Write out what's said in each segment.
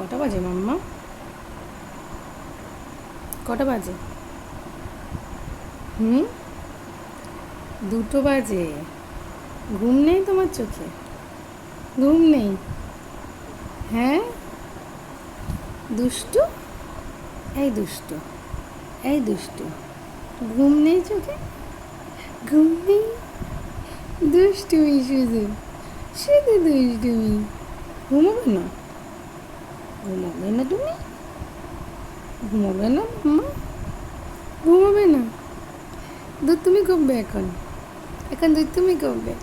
কটা বাজে, মাম্মা? কটা বাজে? হুম? দুটো বাজে। ঘুম নেই তোমার চোখে? ঘুম নেই? হ্যাঁ? দুষ্টু? এই দুষ্টু এই দুষ্টু। ঘুম নেই চোখে? ঘুম নেই? দুষ্টুমি শুধু শুধু দুষ্টুমি। ঘুমাবে না? ঘুমাবে না তুমি? ঘুমাবে না, মা? ঘুমাবে না? দুধ তুমি করবে এখন? এখন দুধ তুমি করবে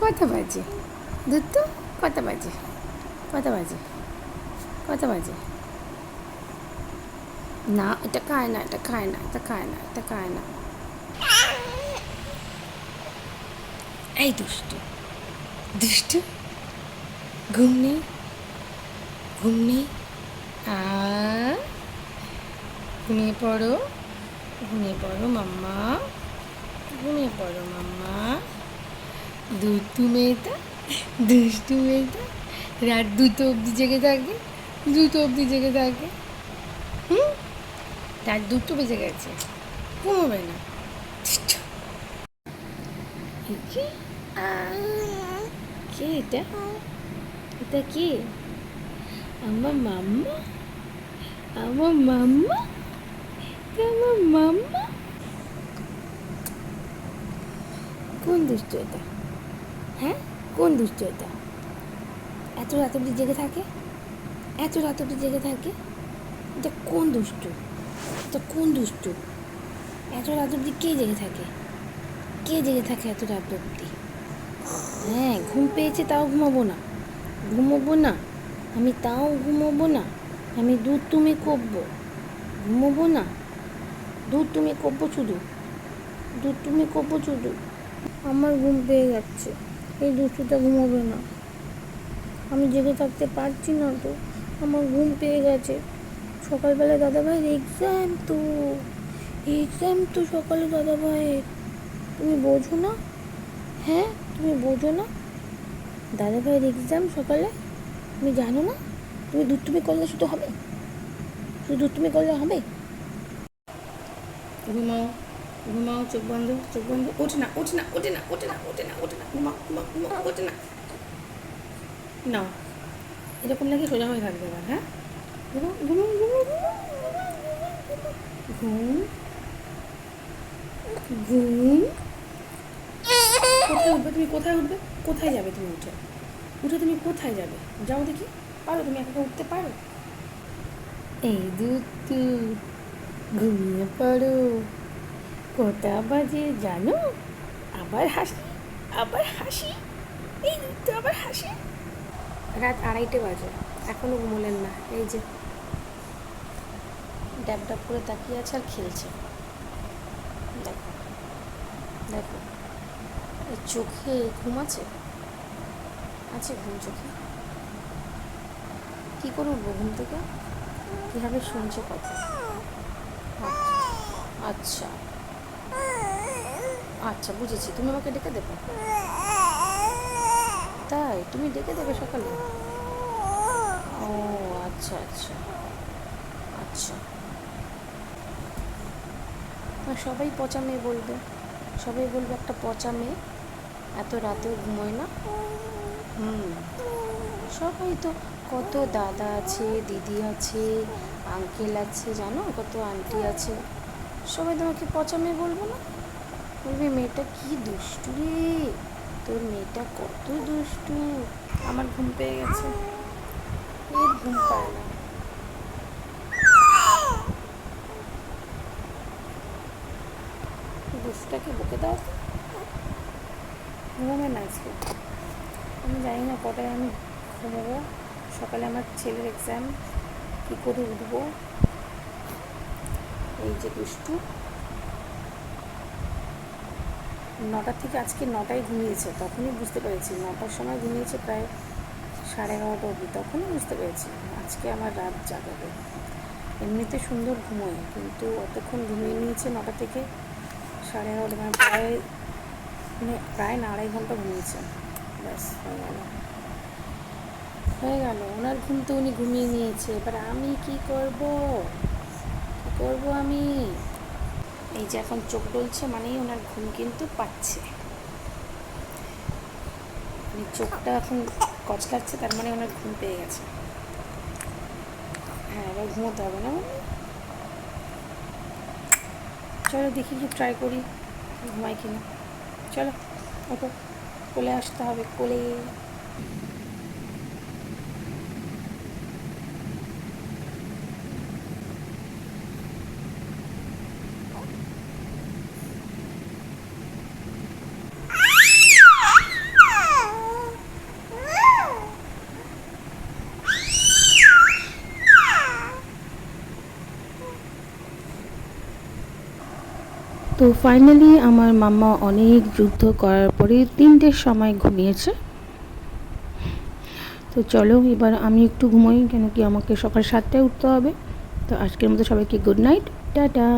কত বাজে? দুধ তো কত বাজে? কত বাজে? কত বাজে? না, এটা খায় না, এটা খায় না, এটা খায় না, এটা খায় না। এই দুষ্টু। দুষ্টু? ঘুম নেই? ঘুম নেই ঘুমিয়ে পড়ো ঘুমিয়ে পড়ো মাম্মা, ঘুমিয়ে পড়ো মাম্মা। দুষ্টু মেয়েটা দুষ্টু মেয়েটা, রাত দুটো অবধি জেগে থাকে, দুটো অবধি জেগে থাকে। হুম? রাত দুটো বেজে গেছে, ঘুমোবে না। কে এটা? এটা কে? আমার মাম্মা? আমার মাম্মা? আমার মাম্মা? কোন দুষ্ট এটা হ্যাঁ? কোন দুষ্ট এটা এত রাত অব্দি জেগে থাকে? এত রাত অব্দি জেগে থাকে? এটা কোন দুষ্টু? এটা কোন দুষ্টু? এত রাত অব্দি কে জেগে থাকে? কে জেগে থাকে এত রাত অব্দি হ্যাঁ ঘুম পেয়েছে তাও ঘুমাবো না। ঘুমোবো না। আমি তাও ঘুমোবো না। আমি দুধ তুমি করব ঘুমোবো না। দুধ তুমি করব শুধু। দুধ তুমি করব শুধু। আমার ঘুম পেয়ে যাচ্ছে। এই দুষ্টুটা ঘুমোবে না। আমি জেগে থাকতে পারছি না তো। আমার ঘুম পেয়ে গেছে। সকালবেলা দাদাভাইয়ের এক্সাম তো। এক্সাম তো সকালে দাদাভাইয়ের। তুমি বোঝো না? হ্যাঁ? তুমি বোঝো না? দাদাভাইয়ের এক্সাম সকালে? তুমি জানো না? তুমি দুধ তুমি করলে শুধু হবে? শুধু দুধ তুমি করলে হবে? ঘুমাও ঘুমাও, চোখ বন্ধ চোখ বন্ধ। ওঠে না ওঠে না ওঠে না ওঠে না ওঠে না ওঠে না, ঘুমাও ঘুমাও ঘুমাও, ওঠে না। নাও। এরকম নাকি সোজা হয়ে থাকবে এবার হ্যাঁ? ঘুমাও ঘুমাও, ঘুম। ঘুম। কোথায় উঠবে? তুমি কোথায় উঠবে? কোথায় যাবে তুমি উঠে? উঠে তুমি কোথায় যাবে? যাও দেখি। পারো তুমি একা উঠতে পারো? এই দুধ ঘুমিয়ে পড়ো। কটা বাজে জানো? আবার হাসি আবার হাসি। এই দুধ আবার হাসি। রাত আড়াইটে বাজে এখনও ঘুমোলেন না। এই যে ড্যাব ড্যাব করে তাকিয়ে আছে আর খেলছে। দেখো দেখো চোখে ঘুম আছে? আছে ঘুম চোখে। কী করে উঠবো ঘুম থেকে? কীভাবে শুনছে কথা? আচ্ছা। আচ্ছা বুঝেছি। তুমি আমাকে ডেকে দেবে? তাই? তুমি ডেকে দেবে সকালে? ও আচ্ছা আচ্ছা। আচ্ছা। সবাই পচা মেয়ে বলবে। সবাই বলবে একটা পচা মেয়ে। এত রাতেও ঘুমোয় না। হুম। সবাই তো কত দাদা আছে, দিদি আছে আঙ্কেল আছে, জানো? কত আন্টি আছে। সবাই তোমাকে পচা মেয়ে বলব না? বলবে, মেয়েটা কি দুষ্টু রে? তোর মেয়েটা কত দুষ্টু। আমার ঘুম পেয়ে গেছে। এর ঘুম পায় না। দুষ্টটাকে বকে দাও তো। ঘুমাবে না আজকে। আমি জানি না কটায় আমি ঘুমাবো। সকালে আমার ছেলের এক্সাম কী করে উঠবো? এই যে দুষ্টু। নটার থেকে আজকে নটায় ঘুমিয়েছে, তখনই বুঝতে পেরেছি। নটার সময় ঘুমিয়েছে প্রায় সাড়ে এগারোটা অবধি, তখনই বুঝতে পেরেছি। আজকে আমার রাত জাগাবে। এমনিতে সুন্দর ঘুমোয়, কিন্তু অতক্ষণ ঘুমিয়ে নিয়েছে নটা থেকে সাড়ে এগারোটা মানে প্রায় মানে প্রায় আড়াই ঘণ্টা ঘুমিয়েছে। ব্যাস, হয়ে গেল। হয়ে গেল, ওনার ঘুম তো উনি ঘুমিয়ে নিয়েছে, এবার আমি কি করব? কি করব আমি? এই যে এখন চোখ ডলছে মানেই ওনার ঘুম কিন্তু পাচ্ছে। মানে চোখটা এখন কচলাচ্ছে, তার মানে ওনার ঘুম পেয়ে গেছে। হ্যাঁ এবার ঘুমোতে হবে না চলো দেখি কি ট্রাই করি ঘুমাই কিনা। চলো, ওঠো। কোলে আসতে হবে কোলে। তো ফাইনালি আমার মাম্মা অনেক যুদ্ধ করার পরে তিনটের সময় ঘুমিয়েছে। তো চলো এবার আমি একটু ঘুমোই, কেন কি আমাকে সকাল সাতটায় উঠতে হবে। তো আজকের মতো সবাইকে গুড নাইট টাটা।